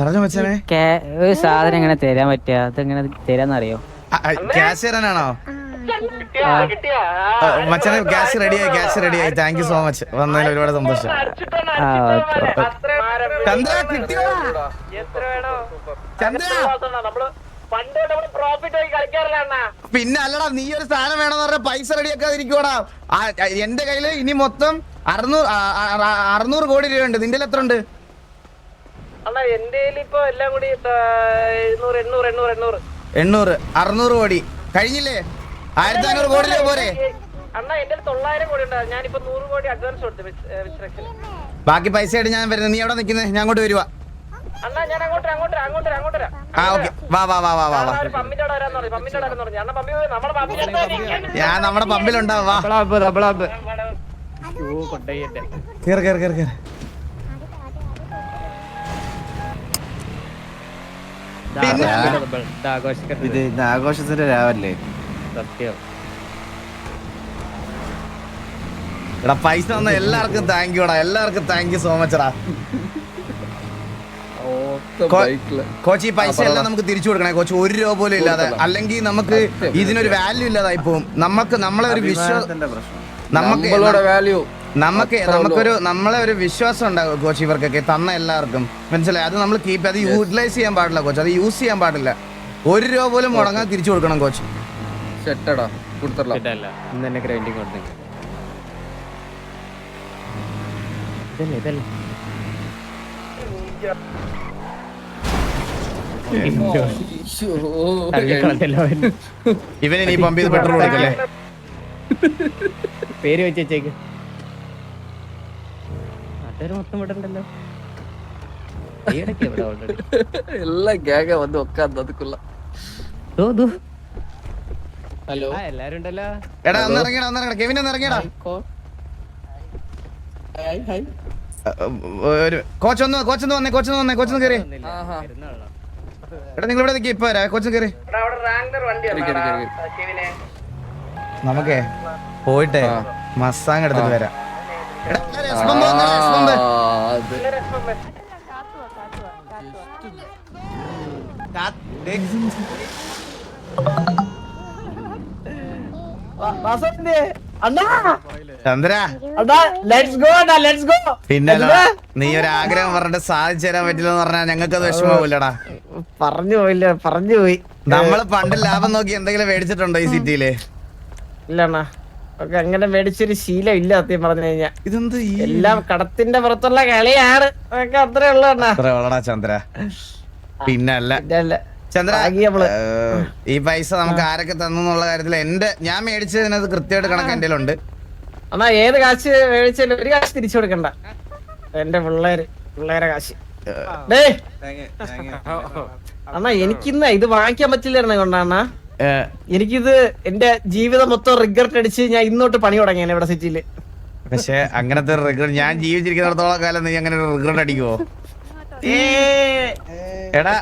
പറഞ്ഞു മച്ചാനെ. കേ- ഒരു സാധനം എങ്ങനെ തരാൻ പറ്റിയ അതെങ്ങനെ തരാന്നറിയോ? ക്യാഷ് തരാനാണോ? മച്ചനെ ക്യാഷ് റെഡിയായി ക്യാഷ് റെഡിയായി. താങ്ക് യു സോ മച്ച് വന്നതിൽ ഒരുപാട് സന്തോഷം. ചന്ദ്ര കിട്ടിയോ? ചന്ദ്ര! പിന്നെ അല്ലടാ നീ ഒരു സാധനം വേണമെന്ന് പറഞ്ഞ പൈസ റെഡിയാക്കാതിരിക്കുവാടാ. എന്റെ കയ്യിൽ ഇനി മൊത്തം അറുന്നൂറ് അറുന്നൂറ് കോടി രൂപ ഉണ്ട് നിന്റെ എത്ര ഉണ്ട് അണ്ണാ എന്റെ ഇപ്പൊ എല്ലാം കൂടി എണ്ണൂറ് എണ്ണൂറ് എണ്ണൂറ് എണ്ണൂറ്. എണ്ണൂറ് അറുന്നൂറ് കോടി. കഴിഞ്ഞില്ലേ? ആയിരത്തി അഞ്ഞൂറ് കോടി രൂപ പോരെ? അണ്ണാ എന്റെ തൊള്ളായിരം കോടി ഉണ്ട്. ഞാനിപ്പോ നൂറ് കോടി അഡ്വാൻസ് കൊടുത്തു ബാക്കി പൈസ ആയിട്ട് ഞാൻ വരുന്നത്. നീ എവിടെ നിൽക്കുന്നത് ഞാൻ അങ്ങോട്ട് വരുവാ. അണ്ണാ ഞാൻ അങ്ങോട്ട് അങ്ങോട്ട് അങ്ങോട്ട് അങ്ങോട്ട് വരാം. ആ ഓക്കെ. വാ വാ വാ വാ വാ ഞാൻ നമ്മുടെ പമ്പിലുണ്ടാവും. വാ. കേറ് കേറ് കേറ് കേറ്. ഇത് ഇന്ന് ആഘോഷത്തിന്റെ രാവല്ലേ എടാ പൈസ തന്ന എല്ലാവർക്കും താങ്ക് യുടാ എല്ലാവർക്കും താങ്ക് യു സോ മച്ച് എടാ. കോച്ച് ഈ പൈസ എല്ലാം നമുക്ക് തിരിച്ചു കൊടുക്കണേ. കോച്ച് ഒരു രൂപ പോലും ഇല്ലാതെ അല്ലെങ്കിൽ നമുക്ക് ഇതിനൊരു വാല്യൂ ഇല്ലാതായി പോകും നമുക്ക് നമ്മളെ ഒരു വിശ്വാസം നമുക്ക് വാല്യൂ നമുക്ക് നമുക്കൊരു നമ്മളെ ഒരു വിശ്വാസം ഉണ്ടാകും കോച്ച് ഇവർക്കൊക്കെ തന്ന എല്ലാവർക്കും. മനസ്സിലായി? അത് നമ്മൾ കീപ്പ് അത് യൂട്ടിലൈസ് ചെയ്യാൻ പാടില്ല കോച്ച്. അത് യൂസ് ചെയ്യാൻ പാടില്ല. ഒരു രൂപ പോലും മുടങ്ങാൻ തിരിച്ചു കൊടുക്കണം കോച്ച്. സെറ്റടാ നീ ഗ്രൈൻഡിങ് ഇതല്ലേ ഇതല്ലേ. പമ്പ് ചെയ്ത് പെട്രോൾ കൊടുക്കല്ലേ? പേര് വെച്ച് വെച്ചേക്ക്. നാട്ടുകാർ മൊത്തം ഇവിടെ ഉണ്ടല്ലോ. എല്ലാം ഗ്യാഗ വന്ന് അതുക്കുള്ള. ഹലോ. എല്ലാരും ഉണ്ടല്ലോ. എടാ ഒന്ന് ഇറങ്ങിയടാ ഒന്ന് ഇറങ്ങിയടാ. കെവിൻ ഒന്ന് ഇറങ്ങിയടാ. ഹായ് ഹായ് ഒരു കോച്ച് ഒന്ന് കോച്ച് ഒന്ന് വന്നേ കോച്ച് ഒന്ന് വന്നേ കോച്ച് ഒന്ന് കയറി ആഹാ. വരുന്നുള്ളൂ. എടാ നിങ്ങൾ ഇവിടെ നിൽക്കി ഇപ്പൊ വരാ. കോച്ച് കയറി അവിടെ റാങ്ക്ലർ വണ്ടി കേറി, കേറി, കേറി. ശിവനെ നമുക്കേ പോയിട്ടേ മസാങ് എടുത്തിട്ട് വരാം. പിന്നെ നീ ഒരു ആഗ്രഹം പറഞ്ഞിട്ട് സാധിച്ചു തരാൻ പറ്റില്ലെന്ന് പറഞ്ഞാ ഞങ്ങൾക്ക് അത് വിഷമമില്ലടാ പറഞ്ഞു പോയില്ല പറഞ്ഞു പോയി. നമ്മൾ പണ്ട് ലാഭം നോക്കി എന്തെങ്കിലും മേടിച്ചിട്ടുണ്ടോ ഈ സിറ്റിയിൽ? ഇല്ലണ്ണാ. ഒക്കെ അങ്ങനെ മേടിച്ചൊരു ശീലം ഇല്ല സത്യം പറഞ്ഞു കഴിഞ്ഞാ. ഇതെന്ത് ഈ എല്ലാം കടത്തിന്റെ പുറത്തുള്ള കളിയാണ്. അതൊക്കെ അത്രേ ഉള്ളൂ അണ്ണാ. അത്ര വളടാ ചന്ദ്ര. പിന്നെ അല്ല. ചന്ദ്ര ഈ പൈസ നമുക്ക് ആരൊക്കെ തന്നെന്നുള്ള കാര്യത്തിൽ എന്റെ ഞാൻ മേടിച്ചതിനത് കൃത്യമായിട്ട് കണക്ക് എന്റെ ഉണ്ട് എന്നാ ഏത് കാശ് മേടിച്ചാലും ഒരു കാശ് തിരിച്ചു കൊടുക്കണ്ട. എന്റെ പിള്ളേര് പിള്ളേരെ കാശ്. എന്നാ അണ്ണാ എനിക്കിന്ന ഇത് വാങ്ങിക്കാൻ പറ്റില്ലായിരുന്നു കൊണ്ടാണ് എനിക്കിത് എന്റെ ജീവിതം മൊത്തം റിഗ്രറ്റ് അടിച്ച് ഞാൻ ഇന്നോട്ട് പണി തുടങ്ങിയാണ് ഇവിടെ സിറ്റിയിൽ പക്ഷെ അങ്ങനത്തെ റിഗ്രറ്റ് ഞാൻ ജീവിച്ചിരിക്കുന്നിടത്തോളം കാലം നീ അങ്ങനെ റിഗ്രറ്റ് അടിക്കുവോ? എടാ.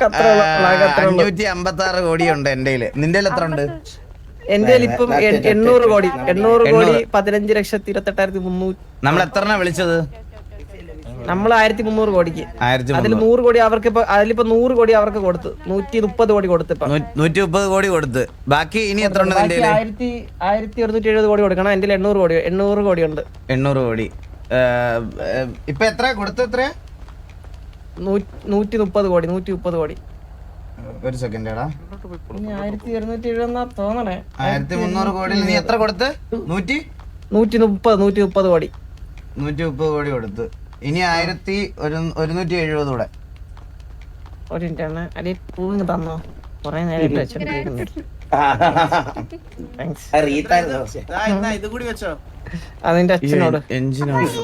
അഞ്ഞൂറ്റി അമ്പത്തി ആറ് കോടിയുണ്ട് എന്റെ നിന്റെ എത്ര ഉണ്ട്? എന്റെ ഇപ്പം എണ്ണൂറ് കോടി എണ്ണൂറ് കോടി. പതിനഞ്ച് ലക്ഷത്തി ഇരുപത്തെട്ടായിരത്തി മുന്നൂറ്റി നമ്മൾ എത്ര വിളിച്ചത്? നമ്മൾ ആയിരത്തി മുന്നൂറ് കോടിക്ക്. ആയിരത്തി അതിൽ. നൂറ് കോടി അവർക്ക് ഇപ്പൊ അതിലിപ്പോ നൂറ് കോടി അവർക്ക് കൊടുത്തു നൂറ്റി മുപ്പത് കോടി കൊടുത്തു ഇപ്പൊ. നൂറ്റി മുപ്പത് കോടി കൊടുത്ത്. ബാക്കി ഇനി എത്ര ഉണ്ട് നിന്റെ ബാക്കി ആയിരത്തി ആയിരത്തി ഒരുന്നൂറ്റി എഴുപത് കോടി കൊടുക്കണം. എന്റെ എണ്ണൂറ് കോടി എണ്ണൂറ് കോടി ഉണ്ട്. എണ്ണൂറ് കോടി. ഇപ്പൊ എത്ര കൊടുത്ത എത്ര നൂറ്റി മുപ്പത് കോടി നൂറ്റി മുപ്പത് കോടി. ഒരു സെക്കൻഡ് എടാ ആയിരത്തി ഇരുന്നൂറ്റി എഴുപതെന്നാ തോന്നണേ. ആയിരത്തി മുന്നൂറ് കോടിയിൽ നീ എത്ര കൊടുത്ത്? നൂറ്റി? നൂറ്റി മുപ്പത് നൂറ്റി മുപ്പത് കോടി. നൂറ്റി മുപ്പത് കോടി കൊടുത്ത്. ഇനി ആയിരത്തി ഒരു ഒരുന്നൂറ്റി എഴുപത് കൂടെ ഒരു അടി പൂവിങ് തന്നോ? കൊറേ നേരം വെച്ചോണ്ടിരിക്കുന്നു. താങ്ക്സ് ഇത് കൂടി വെച്ചോ. അതിന്റെ അച്ഛനോട്. എഞ്ചിൻ ഓഫ്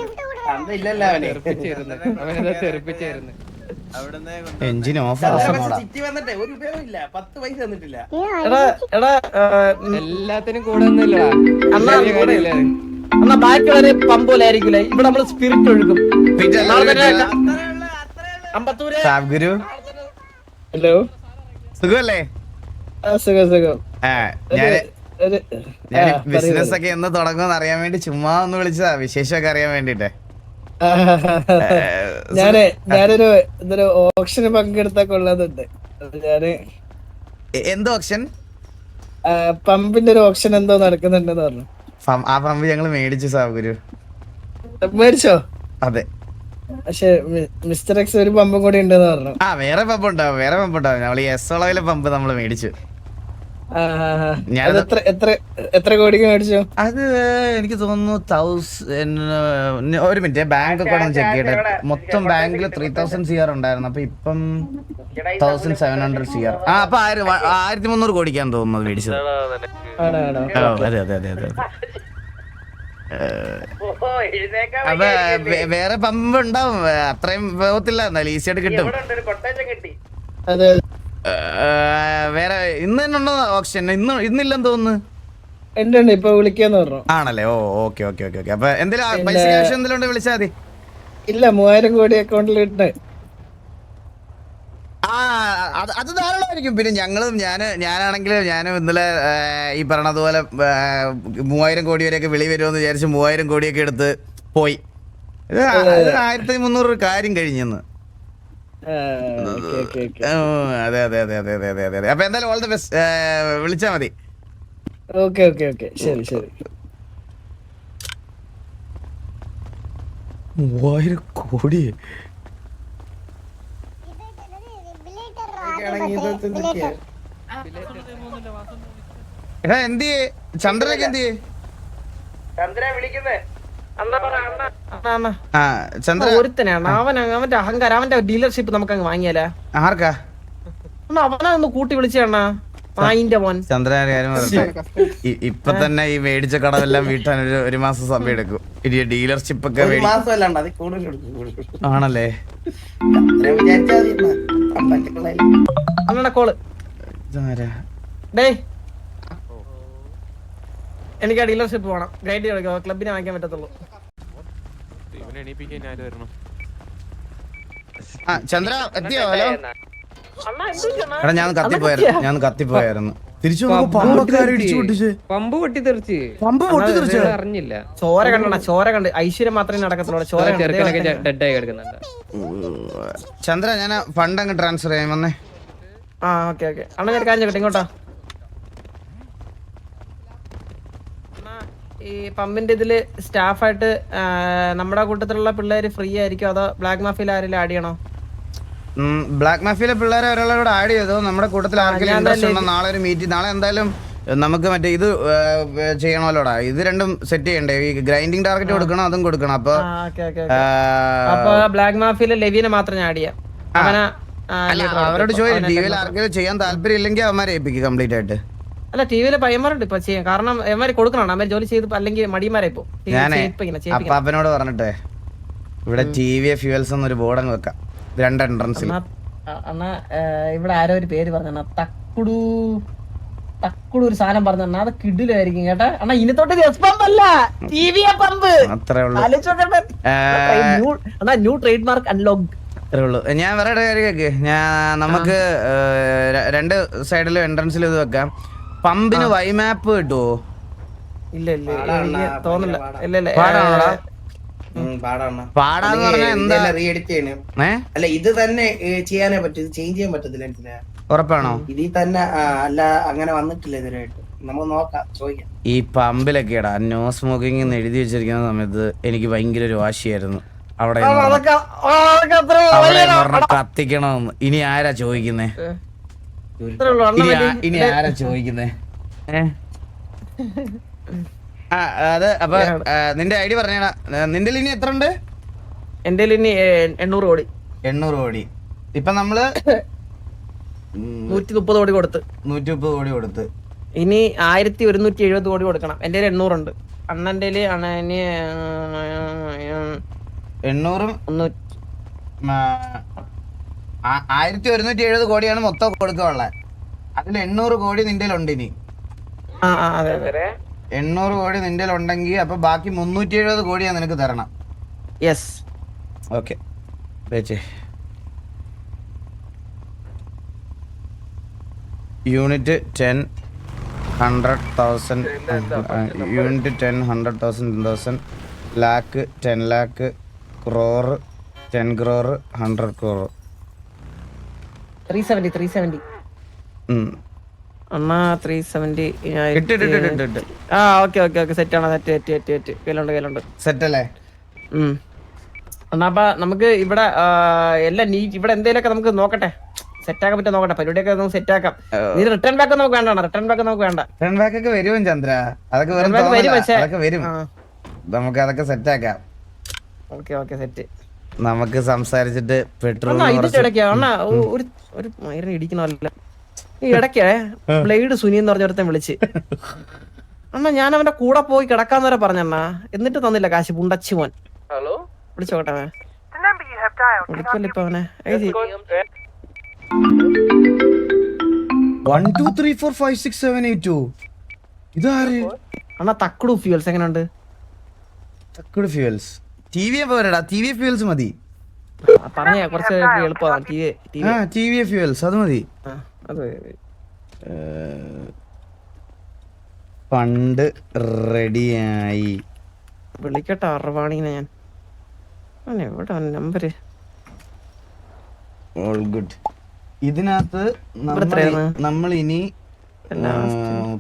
എഞ്ചിൻ എടാ എല്ലാത്തിനും കൂടെ അത്. എന്നാ ബാക്കി വരെ പമ്പ് പോലെ ആയിരിക്കില്ലേ ഇവിടെ നമ്മൾ സ്പിരിറ്റ് ഒഴുകും. ഗുരു ഹലോ? സുഖല്ലേ സുഖം സുഖം. ഞാൻ ബിസിനസ് ഒക്കെ എന്ന് തുടങ്ങുമെന്ന് അറിയാൻ വേണ്ടി ചുമ്മാ ഒന്ന് വിളിച്ചതാ. വിശേഷമൊക്കെ അറിയാൻ വേണ്ടിട്ടേ ഞാൻ ഞാനൊരു ഇതൊരു ഓപ്ഷൻ പങ്കെടുത്താ കൊള്ളാന്നുണ്ട് അത് ഞാൻ എന്ത് ഓപ്ഷൻ? പമ്പിന്റെ ഒരു ഓപ്ഷൻ എന്തോ നടക്കുന്നുണ്ടെന്ന് പറഞ്ഞു. ആ പമ്പ് ഞങ്ങൾ മേടിച്ചു സാബുരു മേടിച്ചോ? അതെ. പക്ഷെ മിസ്റ്റർ എക്സ് ഒരു പമ്പും കൂടി ഉണ്ടെന്ന് പറഞ്ഞു. ആ വേറെ പമ്പ് ഉണ്ടാവും വേറെ പമ്പ് ഉണ്ടാവും നമ്മൾ ഈ എസ് ഒളവിലെ പമ്പ് നമ്മൾ മേടിച്ചു. എത്ര എത്ര എത്ര കോടിക്ക് മേടിച്ചു? അത് എനിക്ക് തോന്നുന്നു തൗസൻഡ് ഒരു മിനിറ്റ് ബാങ്ക് അക്കൗണ്ട് ചെക്ക് ചെയ്യട്ടെ. മൊത്തം ബാങ്കിൽ ത്രീ തൗസൻഡ് സി ആർ ഉണ്ടായിരുന്നു. അപ്പൊ ഇപ്പം thousand seven hundred C R ആ അപ്പൊ ആയിരം- ആയിരത്തി മുന്നൂറ് കോടിക്കാൻ തോന്നുന്നത് മേടിച്ചത്. അതെ അതെ അതെ അതെ. അപ്പൊ വേറെ പമ്പ് ഉണ്ടാവും. അത്രയും പോകത്തില്ല. എന്നാലും ഈസി ആയിട്ട് കിട്ടും. വേറെ ഇന്ന് തന്നെ ഉണ്ടോ ഓപ്ഷൻ? ഇന്ന് ഇന്നില്ലെന്ന് തോന്നുന്നു. ഇപ്പൊ വിളിക്കാന്ന് പറഞ്ഞു. ആണല്ലേ? ഓ ഓക്കെ ഓക്കെ ഓക്കെ ഓക്കെ. അപ്പൊ എന്തെങ്കിലും പൈസ ക്യാഷ് എന്തെങ്കിലും വിളിച്ചാൽ മതി. ഇല്ല മൂവായിരം കോടി അക്കൗണ്ടിൽ ഇട്ട്. അത് ധാരാളമായിരിക്കും. പിന്നെ ഞങ്ങളും ഞാൻ ഞാനാണെങ്കിൽ ഞാൻ ഇന്നലെ ഈ പറഞ്ഞതുപോലെ മൂവായിരം കോടി വരെയൊക്കെ വിളി വരുമെന്ന് വിചാരിച്ച് മൂവായിരം കോടിയൊക്കെ എടുത്ത് പോയി. ഇത് ആയിരത്തി മുന്നൂറ് കാര്യം കഴിഞ്ഞെന്ന്. അതെ അതെ അതെ അതെ അതെ അതെ അതെ അപ്പൊ എന്തായാലും ഓൾ ദ ബെസ്റ്റ് വിളിച്ചാ മതി. Okay okay okay. ശരി ശരി. മൂവായിരം കോടിയേ എടാ എന്തിയേ ചന്ദ്രനൊക്കെ എന്തിയേ അണ്ണാ, അണ്ണാ. ആ ചന്ദ്ര ഒരുത്തനാണ് അവൻ അങ്ങ് അവന്റെ അഹങ്കാരം അവന്റെ ഡീലർഷിപ്പ് നമുക്ക് അങ്ങ് വാങ്ങിയാലേ. ആർക്കാ? അണ്ണാ അവനെ ഒന്ന് കൂട്ടി വിളിച്ചേണ്ണ ചന്ദ്രന്റെ കാര്യം ഇപ്പൊ തന്നെ ഈ മേടിച്ച കടമെല്ലാം വീട്ടാൻ ഒരു ഒരു മാസം സമയം എടുക്കും. ഇനി ഡീലർഷിപ്പ് ഒക്കെ. ആണല്ലേ? എനിക്ക് ഡീലർഷിപ്പ് വേണം ഗൈഡ് ചെയ്തോ ക്ലബിനെ വാങ്ങിക്കാൻ പറ്റത്തുള്ളൂ. ചന്ദ്ര എത്തിയോ? ഹലോ? എടാ ഞാൻ കത്തിപ്പോയായിരുന്നു. ഞാൻ കത്തിപ്പോയായിരുന്നു. തിരിച്ചു പമ്പ് അറിഞ്ഞില്ല. ചോര കണ്ടണ ചോര കണ്ട്. ഐശ്വര്യം മാത്രമേ നടക്കത്തുള്ളൂ. ചോര ചെറുക്കനൊക്കെ ഡെഡ് ആയി കിടക്കുന്നുണ്ട്. ചന്ദ്ര ഞാൻ ഫണ്ട് അങ്ങ് ട്രാൻസ്ഫർ ചെയ്യാൻ വന്നേ. ആ ഓക്കെ ഓക്കെ. അണ്ണ ഞാൻ കാര്യം ഇങ്ങോട്ടാ. ഈ പമ്പിന്റെ ഇതിൽ സ്റ്റാഫായിട്ട് നമ്മുടെ കൂട്ടത്തിലുള്ള പിള്ളേര് ഫ്രീ ആയിരിക്കും? അതോ ബ്ലാക്ക് മാഫിയിൽ ആരെങ്കിലും ആഡ് ചെയ്യണോ? ബ്ലാക്ക് മാഫിയിലെ പിള്ളേരെ ഒരാളെ കൂടെ ആഡ് ചെയ്തോ? നമ്മുടെ കൂട്ടത്തിൽ ആർക്കെങ്കിലും ഇൻട്രസ്റ്റ് ഉണ്ടോ? നാളെ ഒരു മീറ്റിംഗ് നാളെ എന്തായാലും നമുക്ക് മറ്റേ ഇത് ചെയ്യണമല്ലോടാ. ഇത് രണ്ടും സെറ്റ് ചെയ്യണ്ടേ? ഈ ഗ്രൈൻഡിങ് ടാർഗറ്റ് കൊടുക്കണം അതും കൊടുക്കണം. അപ്പൊ ബ്ലാക്ക് മാഫിയിലെ ലെവിനെ മാത്രം ആഡ് ചെയ്യാം. അവരോട്. ചോദിച്ചു ടി വിയിൽ. ആർക്കെങ്കിലും ചെയ്യാൻ താല്പര്യം ഇല്ലെങ്കിൽ അവന്മാരെ ഏൽപ്പിക്കും കംപ്ലീറ്റ് ആയിട്ട്. അല്ല ടി വിയിലെ പയ്യന്മാരുണ്ട് ഇപ്പൊ ചെയ്യാം കാരണം എമാര് കൊടുക്കണം അവർ ജോലി ചെയ്ത് അല്ലെങ്കിൽ മടിയന്മാരെ ഇപ്പൊ. ഞാനേ പറഞ്ഞിട്ടേ ഇവിടെ ടി വി ഫ്യൂവൽസ് എന്നൊരു ബോർഡ് അങ്ങ് വെക്കാം. രണ്ട് എൻട്രൻസിൽ അണ്ണാ ഇവിടെ ആരോ ഒരു പേര് പറഞ്ഞ തക്കുടു തക്കുടു ഒരു സാധനം പറഞ്ഞ അത് കിഡിലായിരിക്കും കേട്ടാ. അണ്ണാ ഇനി തൊട്ട് എസ് പമ്പ് അല്ല ടി വി പമ്പ് അത്രേ ഉള്ളൂ. ആലോചിച്ചോട്ടെ അണ്ണാ ന്യൂ ട്രേഡ് മാർക്ക് അൺലോക്ക് അത്രേ ഉള്ളൂ. ഞാൻ വേറെ കാര്യം കേക്ക്. ഞാൻ നമുക്ക് രണ്ട് സൈഡിലും എൻട്രൻസിൽ ഇത് വെക്കാം. പമ്പിന് വൈമാപ്പ് കിട്ടുമോ ഇല്ല ഇല്ല എനിക്ക് തോന്നില്ല ഇല്ല ഇല്ല പാടാന്ന് പറഞ്ഞാൽ എന്താ? അല്ല ഇത് തന്നെ ചെയ്യാനേ പറ്റും. ചേഞ്ച് ചെയ്യാൻ പറ്റത്തില്ല ഉറപ്പാണോ? ഇതിൽ തന്നെ അല്ല അങ്ങനെ വന്നിട്ടില്ല ഇതിനായിട്ട് നമുക്ക് നോക്കാം ചോദിക്കാം. ഈ പമ്പിലൊക്കെടാ നോ സ്മോക്കിംഗ് എന്ന് എഴുതി വെച്ചിരിക്കുന്ന സമയത്ത് എനിക്ക് ഭയങ്കര ഒരു വാശിയായിരുന്നു. അവിടെ കത്തിക്കണമെന്ന്. ഇനി ആരാ ചോദിക്കുന്നേ? ഇനി ആരാ ചോദിക്കുന്നേ? ആ അത് അപ്പൊ നിന്റെ ഐ ഡി പറഞ്ഞാ നിന്റെ ഇനി എത്ര ഉണ്ട് എന്റെ ഇനി എണ്ണൂറ് കോടി. എണ്ണൂറ് കോടി. ഇപ്പൊ നമ്മൾ നൂറ്റി മുപ്പത് കോടി കൊടുത്ത്. നൂറ്റി മുപ്പത് കോടി കൊടുത്ത്. ഇനി ആയിരത്തി ഒരുന്നൂറ്റി എഴുപത് കോടി കൊടുക്കണം. എന്റെ കയ്യിൽ എണ്ണൂറുണ്ട്. അണ്ണന്റെ അണ്ണന് എണ്ണൂറും ആയിരത്തി ഒരുന്നൂറ്റി എഴുപത് കോടിയാണ് മൊത്തം കൊടുക്കാനുള്ളത്. അതിൽ എണ്ണൂറ് കോടി നിന്റെ ഉണ്ട് ഇനി. ആ ആ അതെ അതെ. എണ്ണൂറ് കോടി നിന്റെ ഉണ്ടെങ്കിൽ അപ്പൊ ബാക്കി മുന്നൂറ്റി എഴുപത് കോടിയാ നിനക്ക് തരണം. Yes okay unit ten hundred thousand unit ten hundred thousand ten thousand lakh ten lakh crore ten crore hundred crore three seventy three seventy അണ്ണാ ത്രീ സെവന്റി ആ ഓക്കെ ഓക്കെ ഓക്കെ സെറ്റ് ആണ്. സെറ്റ് സെറ്റ് സെറ്റ് സെറ്റ് കയ്യിലുണ്ട് കയ്യിലുണ്ട് set അല്ലേ. എന്നാ അപ്പൊ നമുക്ക് ഇവിടെ എല്ലാം നീ ഇവിടെ എന്തെങ്കിലുമൊക്കെ നമുക്ക് നോക്കട്ടെ. സെറ്റ് ആക്കാൻ നോക്കട്ടെ. പരിപാടിയൊക്കെ നമുക്ക് സെറ്റ് ആക്കാം. നീ റിട്ടേൺ ബാക്ക് നമുക്ക് വേണ്ട റിട്ടേൺ ബാക്ക് നമുക്ക് വേണ്ട. റിട്ടേൺ ബാക്ക് ഒക്കെ വരും ചന്ദ്ര. അതൊക്കെ അതൊക്കെ വരും. നമുക്ക് അതൊക്കെ സെറ്റ് ആക്കാം. ഓക്കെ ഓക്കെ സെറ്റ് നമുക്ക് സംസാരിച്ചിട്ട് പെട്രോൾ ഒരു ഒരു മൈരനെ ഇടിക്കണമല്ല. ഈ ഇടയ്ക്ക് ബ്ലേഡ് സുനി എന്ന് പറഞ്ഞ ഒരുത്തൻ വിളിച്ച്. അണ്ണാ ഞാൻ അവന്റെ കൂടെ പോയി കിടക്കാന്ന് വരെ പറഞ്ഞണ്ണാ എന്നിട്ട് തന്നില്ല കാശ് പുണ്ടച്ചു മോൻ. ഹലോ? വിളിച്ചോട്ടെ വിളിക്കല്ലോ ഇപ്പൊ അവനെ. ഏയ് one two three four five six seven eight two ഇതാര്? അണ്ണാ തക്കുടു ഫ്യൂൽസ് എങ്ങനെയുണ്ട്? Thakkud fuels T V T V fuels മതി. പറഞ്ഞ കുറച്ച് എളുപ്പമാണ് ആ ടി വി ഫ്യൂൽസ് അത് മതി. പണ്ട് റെഡിയായി. വിളിക്കട്ടെ അറവാണീനെ ഞാൻ. അവൻ എവിടെ നമ്പര്? All good. ഇതിനകത്ത് നമ്മൾ നമ്മൾ ഇനി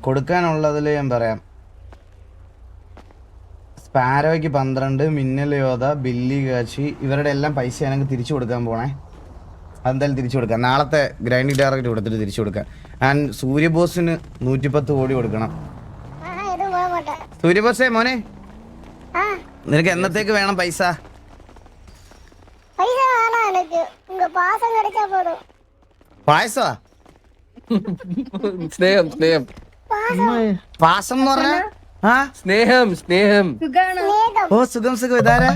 കൊടുക്കാനുള്ളതിൽ ഞാൻ പറയാം. പാരോയ്ക്ക് പന്ത്രണ്ട് മിന്നൽ യോധ ബില്ലി കാച്ചി ഇവരുടെ എല്ലാം പൈസ ഞാനങ്ങ് തിരിച്ചു കൊടുക്കാൻ പോണേ. അതെന്തായാലും തിരിച്ചു കൊടുക്കാം. നാളത്തെ ഗ്രൈൻഡിങ് ടാർഗറ്റ് കൊടുത്തിട്ട് തിരിച്ചു കൊടുക്കാം. ആൻഡ് സൂര്യബോസിന് നൂറ്റിപ്പത്ത് കോടി കൊടുക്കണം. സൂര്യബോസേ മോനെ. നിനക്ക് എന്നത്തേക്ക് വേണം പൈസ? പായസം സ്നേഹം സ്നേഹം. പാസം എന്ന് പറഞ്ഞാ? സ്നേഹം സ്നേഹം. ഓ സുഖം സുഖം. ഇതാരാ?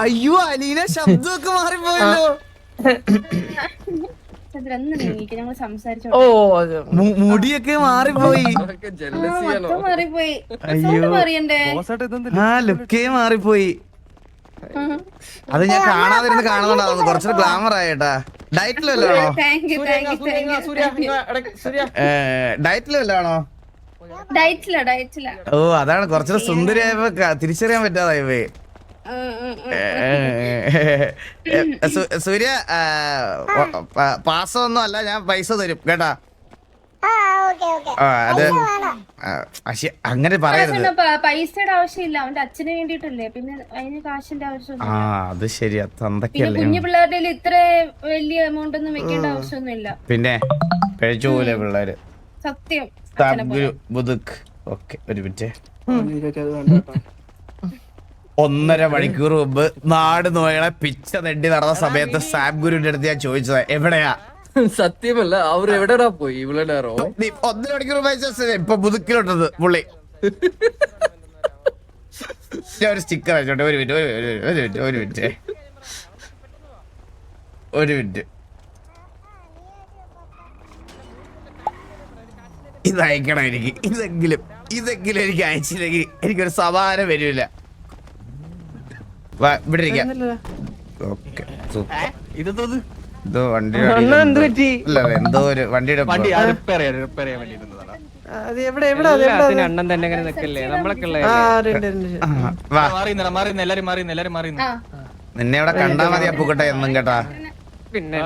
അയ്യോ അലീന ശബ്ദമൊക്കെ മാറിപ്പോയല്ലോ. ഓ മുടിയൊക്കെ മാറിപ്പോയി. ആ ലുക്കേ മാറിപ്പോയി. അത് ഞാൻ കാണാതിരുന്ന് കാണുന്നുണ്ടാവുന്നു കുറച്ചൊരു ഗ്ലാമർ ആയേട്ടാ ഡയറ്റിൽ ഡയറ്റിലല്ലാണോ ഡയറ്റിൽ വല്ലതാണോ ഓ അതാണ് കുറച്ചുകൂടെ സുന്ദരിയായപ്പോ തിരിച്ചറിയാൻ പറ്റാതായി പോയി. സൂര്യ പാസമൊന്നും അല്ല ഞാൻ പൈസ തരും കേട്ടാ. അത് അങ്ങനെ പറയരുത്. പൈസയുടെ ആവശ്യമില്ല. അവന്റെ അച്ഛന് വേണ്ടിട്ടല്ലേ പിന്നെ അതിന് കാശിന്റെ ആവശ്യം ആ അത് ശരിയാ. പിന്നെ തന്തക്കല്ലേ കുഞ്ഞു പിള്ളേരുടെ ഇത്ര വലിയ എമൗണ്ട് ഒന്നും വെക്കേണ്ട ആവശ്യമൊന്നുമില്ല. പിന്നെ കഴിച്ചു പോലെ പിള്ളേര്? സത്യം. ബുദുക്ക് ഓക്കെ ഒരു മിനിറ്റ്. ഒന്നര മണിക്കൂർ മുമ്പ് നാട് നോയളെ പിച്ച നെണ്ടി നടന്ന സമയത്ത് സാബ് ഗുരുവിന്റെ അടുത്ത് ഞാൻ ചോദിച്ചത് എവിടെയാ? സത്യമല്ല അവർ എവിടെടാ പോയി? ഇവിടെ നേരോ ഒന്നര മണിക്കൂർ ഇപ്പൊ പുതുക്കിലുണ്ടത് പുള്ളി. ഒരു സ്റ്റിക്കർ അയച്ചോട്ടെ ഒരു മിനിറ്റ് ഒരു മിനിറ്റ് ഒരു മിനിറ്റ് ഒരു മിനിറ്റ് ഒരു മിനിറ്റ് ഇത് അയക്കണം എനിക്ക്? ഇതെങ്കിലും ഇതെങ്കിലും എനിക്ക് അയച്ചില്ലെങ്കിൽ എനിക്കൊരു സമാനം വരില്ല. ഇവിടെ ഇരിക്കാം. ഓക്കെ ഇത്? വണ്ടി എന്ത് പറ്റി അല്ല എന്തോ ഒരു വണ്ടിയുടെ അത് എവിടെ എവിടെ അത് എവിടെ? അത്? അണ്ണൻ തന്നെ നിക്കല്ലേ? നമ്മളൊക്കെ ഉള്ള ആ രണ്ട് രണ്ട് ആ, വാ. ആ. നിന്നെ ഇവിടെ കണ്ടാ മതി അപ്പുക്കട്ടെ എന്നും കേട്ടാ. പിന്നെ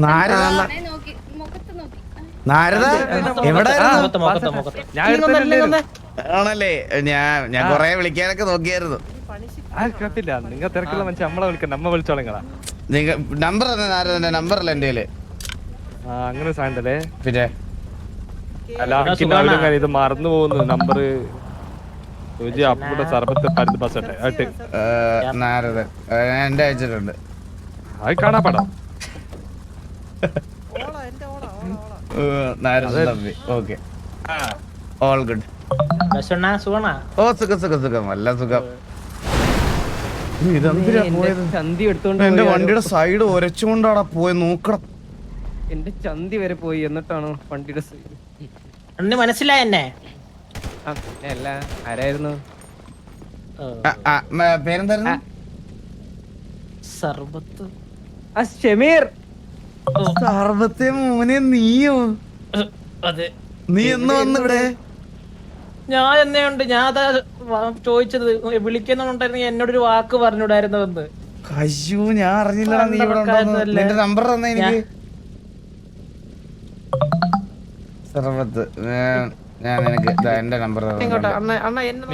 നാരദ? അവനെ നോക്കി മുഖത്ത് നോക്കി. ആ. നാരദ? എവിടെ ഞാൻ. ആണല്ലേ? ഞാൻ ഞാൻ കൊറേ വിളിക്കാനൊക്കെ നോക്കിയായിരുന്നു. ആർക്കത്തില്ല നിങ്ങൾ തിരക്കുള്ള മനുഷ്യ നമ്മളെ വിളിക്കാം നമ്മ വിളിച്ചോളങ്ങളാ. നിങ്ങ നമ്പർ തന്നെ നാരദന്റെ നമ്പർ അല്ല എന്റെ അങ്ങനെ സാധനല്ലേ പിന്നെ? അല്ല ഇത് മറന്നു പോകുന്നു. നമ്പർ സർബത്ത് പരുന്ന് ബസ് ഉണ്ട് നാരദൻ. എന്റെ അയച്ചിട്ടുണ്ട്. അത് കാണാ പടം. നാരദൻ തമ്പി. ഓക്കെ. All good. ഓ സുഖം സുഖം സുഖം. നല്ല സുഖം. ചന്തി എടുത്തോണ്ട് എന്റെ വണ്ടിയുടെ സൈഡ് ഒരച്ചുകൊണ്ടാടാ പോയി നോക്കണം എന്റെ ചന്തി വരെ പോയി എന്നിട്ടാണോ വണ്ടിയുടെ സൈഡ്? അന്ന് മനസ്സിലായ എന്നെ. അല്ല ആരായിരുന്നു? ആ, ആ, മ- പേരെന്തായിരുന്നു? സർബത്ത്. ഷമീർ. മോനെ നീയോ? അതെ. നീ എന്ന് വന്നിവിടെ ഞാൻ എന്നെയുണ്ട് ഞാൻ അതാ ചോദിച്ചത് വിളിക്കുന്നുണ്ടായിരുന്നെങ്കിൽ എന്നോടൊരു വാക്ക് പറഞ്ഞൂടായിരുന്നു എന്ന് അയ്യോ ഞാൻ അറിഞ്ഞില്ലടാ നീ ഇവിടെ ഉണ്ടെന്ന്. നിന്റെ നമ്പർ തന്നെ എനിക്ക്. സർവത്ത് ഞാൻ- ഞാൻ നിനക്ക് ദാ എന്റെ നമ്പർ ഇങ്ങോട്ടാ അണ്ണ അണ്ണ എന്നെ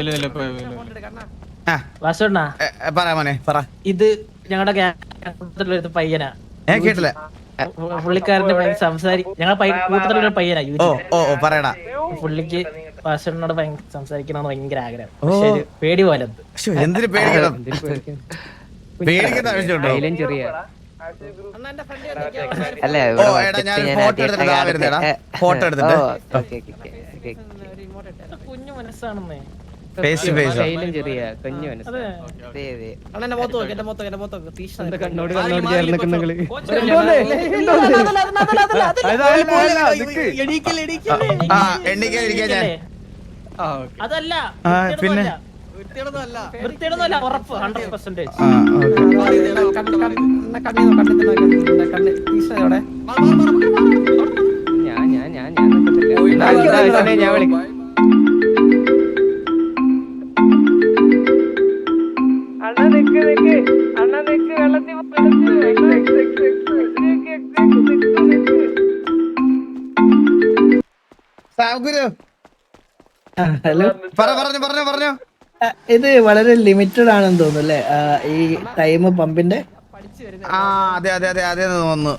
ആ. വാസുണ്ണ എ, എ, പറ മോനെ പറ. ഇത് ഞങ്ങളുടെ കൂട്ടത്തിലൊരു പയ്യനാ. ഏ കേട്ടില്ല. പു- പുള്ളിക്കാരന്റെ സംസാരി ഞങ്ങളുടെ പയ്യ- കൂട്ടത്തിലൊരു പയ്യനാ യൂജി. ഓ ഓ ഓ പറയടാ. പുള്ളിക്ക് ഭയങ്കര സംസാരിക്കണമെന്ന് ഭയങ്കര ആഗ്രഹം പക്ഷെ ഒരു പേടി പോലെ അത്. എന്തിന് പേടിക്കണം പേടിക്കുന്ന ആവശ്യമുണ്ടോ അണ്ണാ, എന്റെ friend ചോദിക്കാം. അല്ല ഓ എടാ ഞാൻ ഫോട്ടോ എടുത്തിട്ട് വരുന്നേടാ remote. കുഞ്ഞു മനസ്സാണെന്നേ ചെറിയ കുഞ്ഞു അതെ അതെ അതെ അണ്ണാ എന്റെ മുഖത്ത് നോക്ക് എന്റെ മുഖത്ത് നോക്ക്, എന്റെ മുഖത്ത് നോക്ക്. തീക്ഷ്ണത കണ്ണോട് കണ്ണോട് ചേർന്നിക്കുന്ന നിങ്ങൾ ആ എണ്ണിക്കാതിരിക്കാൻ ഞാൻ അതല്ല പിന്നെ? വൃത്തിയിടുന്നല്ല ഉറപ്പ് ഹൺഡ്രഡ് പെർസെന്റേജ് ഞാൻ ഞാൻ ഞാൻ ഞാൻ ഞാൻ ഞാൻ നിൽക്കത്തില്ല. എന്താ ആവശ്യമുണ്ടെങ്കിൽ ഞാൻ വിളിക്കാം. സാംഗുരു ഹലോ. പറഞ്ഞു പറഞ്ഞു പറഞ്ഞു. ഇത് വളരെ ലിമിറ്റഡ് ആണെന്ന് തോന്നുന്നു അല്ലേ? ഈ ടൈം പമ്പിന്റെ ആ അതെ അതെ അതെ അതെ തോന്നുന്നു.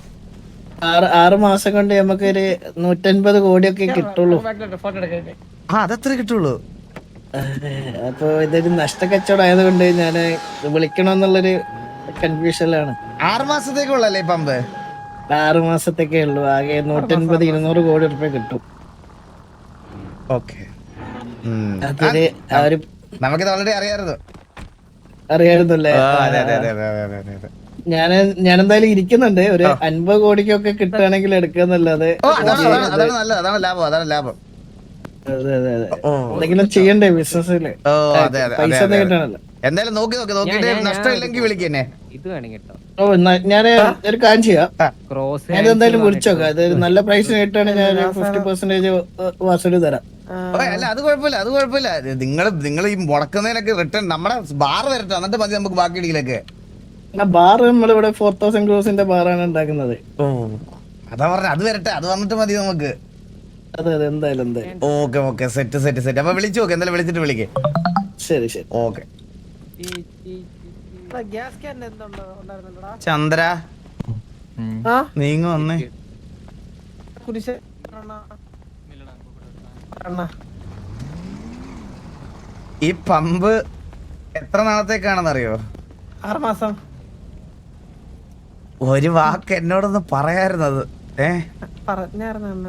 ആറ് ആറ് മാസം കൊണ്ട് നമുക്ക് ഒരു നൂറ്റൻപത് കോടിയൊക്കെ കിട്ടുള്ളൂ. ആ അതത്ര കിട്ടുള്ളൂ. അപ്പൊ ഇതൊരു നഷ്ട കച്ചവടം ആയതുകൊണ്ട് ഞാൻ വിളിക്കണമെന്നുള്ളൊരു കൺഫ്യൂഷനിലാണ് ആറ് മാസത്തേക്കുള്ളല്ലേ പമ്പ് ആറ് മാസത്തേക്കേ ഉള്ളൂ. ആകെ നൂറ്റൻപത് ഇരുന്നൂറ് കോടി റുപ്യ കിട്ടും. ഓക്കെ. അതൊരു നമുക്കിത് ഓൾറെഡി അറിയാമായിരുന്നു അറിയാമായിരുന്നല്ലേ അതെ അതെ അതെ അതെ അതെ അതെ അതെ. ഞാൻ ഞാൻ എന്തായാലും ഇരിക്കുന്നുണ്ട്. ഒരു അൻപത് കോടിക്കൊക്കെ കിട്ടുകയാണെങ്കിൽ എടുക്കാന്നല്ലാതെ എന്തെങ്കിലും ചെയ്യണ്ടേ ബിസിനസ്സിൽ പൈസ കിട്ടണല്ലോ. എന്തായാലും നോക്കി നോക്കി നോക്കിട്ട് നഷ്ടമില്ലെങ്കിൽ വിളിക്കന്നെ ഇത് വേണമെങ്കിൽ ഓ ഞാൻ ഒരു കാര്യം ചെയ്യാം. ക്രോസ് ഞാൻ എന്തായാലും വിളിച്ചോക്കാം. അതായത് നല്ല പ്രൈസ് കിട്ടുകയാണെങ്കിൽ ഞാൻ ഫിഫ്റ്റി പെർസെന്റേജ് വാസഡ് തരാം. ഓ അല്ല അത് കുഴപ്പമില്ല അത് കുഴപ്പമില്ല. നിങ്ങൾ നിങ്ങൾ ഈ മുടക്കുന്നതിനൊക്കെ റിട്ടേൺ നമ്മുടെ ബാർ വരട്ടെ എന്നിട്ട് മതി നമുക്ക് ബാക്കി ഇടിയിലൊക്കെ ബാർ നമ്മളിവിടെ ഫോർ തൗസൻഡ് ക്രോസിന്റെ ബാറാണ് ഉണ്ടാക്കുന്നത്. ഓ അതാ പറഞ്ഞ അത് വരട്ടെ അത് വന്നിട്ട് മതി നമുക്ക്. അതെ അതെ എന്തായാലും എന്തായാലും. Okay okay set set set അപ്പൊ വിളിച്ചു നോക്കെ എന്തായാലും വിളിച്ചിട്ട് വിളിക്കേ. ശരി ശരി. ഓക്കെ. ചന്ദ്ര ആ? നീങ്ങ വന്നേ. ഈ പമ്പ് എത്ര നാളത്തേക്കാണെന്ന് അറിയോ ആറ് മാസം. ഒരു വാക്ക് എന്നോടൊന്ന് പറയാറുന്നത് ഏ? പറഞ്ഞായിരുന്നു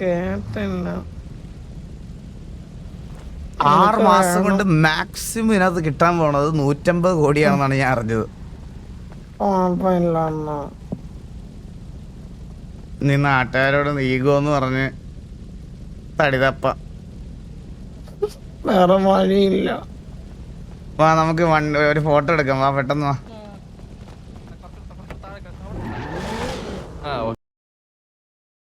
കേട്ടില്ല. ആറ് മാസം കൊണ്ട് മാക്സിമം ഇതിനകത്ത് കിട്ടാൻ പോണത് നൂറ്റമ്പത് കോടിയാണെന്നാണ് ഞാൻ അറിഞ്ഞത്. നീ നാട്ടുകാരോട് ഈഗോ എന്ന് പറഞ്ഞ് തടിതപ്പ. വേറെ വഴിയില്ല. വാ നമുക്ക് വൺ- ഒരു ഫോട്ടോ എടുക്കാം. വാ പെട്ടെന്ന് വാ.